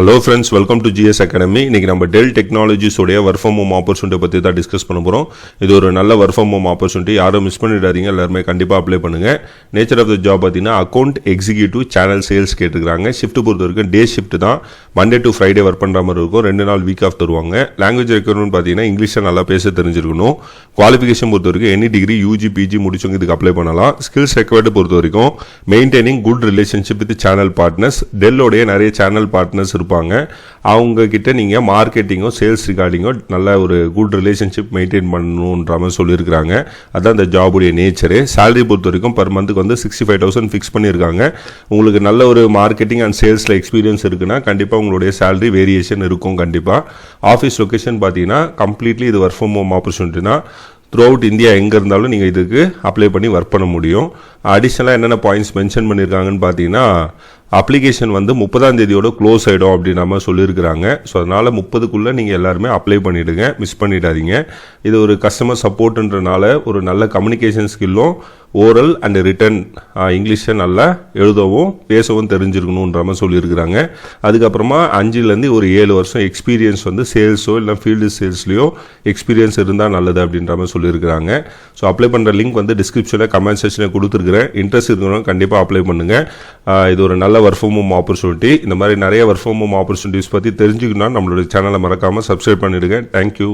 Hello friends welcome to GS academy இன்றைக்கி நம்ம Dell டெக்னாலஜிஸோடைய ஒர்க் ஃப்ரம் ஹோம் ஆப்பர்ச்சுனிட்டி பற்றி தான் டிஸ்கஸ் பண்ண போகிறோம் இது ஒரு நல்ல ஒர்க் ஃப்ரம் ஹோம் ஆப்பர்ச்சுனிட்டி யாரும் மிஸ் பண்ணிடாதீங்க எல்லாருமே கண்டிப்பாக அப்ளை பண்ணுங்கள் நேச்சர் ஆஃப் த ஜாப் பார்த்தீங்கன்னா அக்கௌண்ட் எக்ஸிக்யூட்டிவ் சேனல் சேல்ஸ் கேட்டுருக்காங்க ஷிஃப்ட் பொறுத்த வரைக்கும் டே ஷிஃப்ட் தான். மண்டே டு ஃப்ரைடே ஒர்க் பண்ணுற மாதிரி இருக்கும். ரெண்டு நாள் வீக் ஆஃப் தருவாங்க. லாங்குவேஜ் ரெக்யர்மெண்ட் பார்த்தீங்கன்னா இங்கிலீஷை நல்லா பேச தெரிஞ்சிருக்கணும். குவாலிஃபிகேஷன் பொறுத்த வரைக்கும் எனி டிகிரி யூஜி பிஜி முடிச்சவங்க இதுக்கு அப்ளை பண்ணலாம். ஸ்கில்ஸ் ரெக்வயர்டு பொறுத்த வரைக்கும் maintaining good relationship with channel partners டெல்லோடைய நிறைய சேனல் பார்ட்னர்ஸ் இருப்பாங்க. அவங்கக்கிட்ட நீங்கள் மார்க்கெட்டிங்கோ சேல்ஸ் ரிகார்டிங்கோ நல்ல ஒரு குட் ரிலேஷன்ஷிப் மெயின்டைன் பண்ணணுன்ற மாதிரி சொல்லியிருக்கிறாங்க. அதுதான் அந்த ஜாபுடைய நேச்சரு சேலரி பொறுத்த வரைக்கும் பர் மந்த்துக்கு வந்து சிக்ஸ்டி ஃபைவ் தௌசண்ட் ஃபிக்ஸ் பண்ணியிருக்காங்க. உங்களுக்கு நல்ல ஒரு மார்க்கெட்டிங் அண்ட் சேல்ஸில் எக்ஸ்பீரியன்ஸ் இருக்குன்னா கண்டிப்பாக உங்களுடைய சேலரி வேரியேஷன் இருக்கும் கண்டிப்பாக ஆஃபீஸ் லொக்கேஷன் பார்த்தீங்கன்னா கம்ப்ளீட்லி இது ஒர்க் ஃப்ரம் ஹோம் ஆப்பர்ச்சுனிட்டி தான். த்ரூ அவுட் இந்தியா எங்கே இருந்தாலும் நீங்கள் இதுக்கு அப்ளை பண்ணி ஒர்க் பண்ண முடியும். அடிஷ்னலாக என்னென்ன பாயிண்ட்ஸ் மென்ஷன் பண்ணியிருக்காங்கன்னு பார்த்தீங்கன்னா அப்ளிகேஷன் வந்து முப்பதாம் தேதியோட க்ளோஸ் ஆகிடும் அப்படின்ற மாதிரி சொல்லியிருக்கிறாங்க. ஸோ அதனால் முப்பதுக்குள்ளே நீங்கள் எல்லாருமே அப்ளை பண்ணிவிடுங்க மிஸ் பண்ணிடாதீங்க. இது ஒரு கஸ்டமர் சப்போர்ட்டுன்றனால ஒரு நல்ல கம்யூனிகேஷன் ஸ்கில்லும் ஓரல் அண்ட் ரிட்டன் இங்கிலீஷை நல்லா எழுதவும் பேசவும் தெரிஞ்சிருக்கணுன்ற மாதிரி சொல்லியிருக்கிறாங்க. அதுக்கப்புறமா அஞ்சுலேருந்து ஒரு ஏழு வருஷம் எக்ஸ்பீரியன்ஸ் வந்து சேல்ஸோ இல்லை ஃபீல்டு சேல்ஸ்லேயோ எக்ஸ்பீரியன்ஸ் இருந்தால் நல்லது அப்படின்ற மாதிரி சொல்லியிருக்கிறாங்க. ஸோ அப்ளை பண்ணுற லிங்க் வந்து டிஸ்கிரிப்ஷனில் கமெண்ட் செக்ஷனில் கொடுத்துருக்குறேன். இன்ட்ரெஸ்ட் இருக்கிறவங்க கண்டிப்பாக அப்ளை பண்ணுங்கள் இது ஒரு நல்ல ஒர்க் ஃப்ரம் ஹோம் ஆப்பர்ச்சுனிட்டி இந்த மாதிரி நிறைய ஒர்க் ஃப்ரம் ஹோம் ஆப்பர்ச்சுனிட்டிஸ் பற்றி தெரிஞ்சுக்கணும்னா நம்மளுடைய சேனலை மறக்காமல் சப்ஸ்கிரைப் பண்ணிவிடுங்க தேங்க்யூ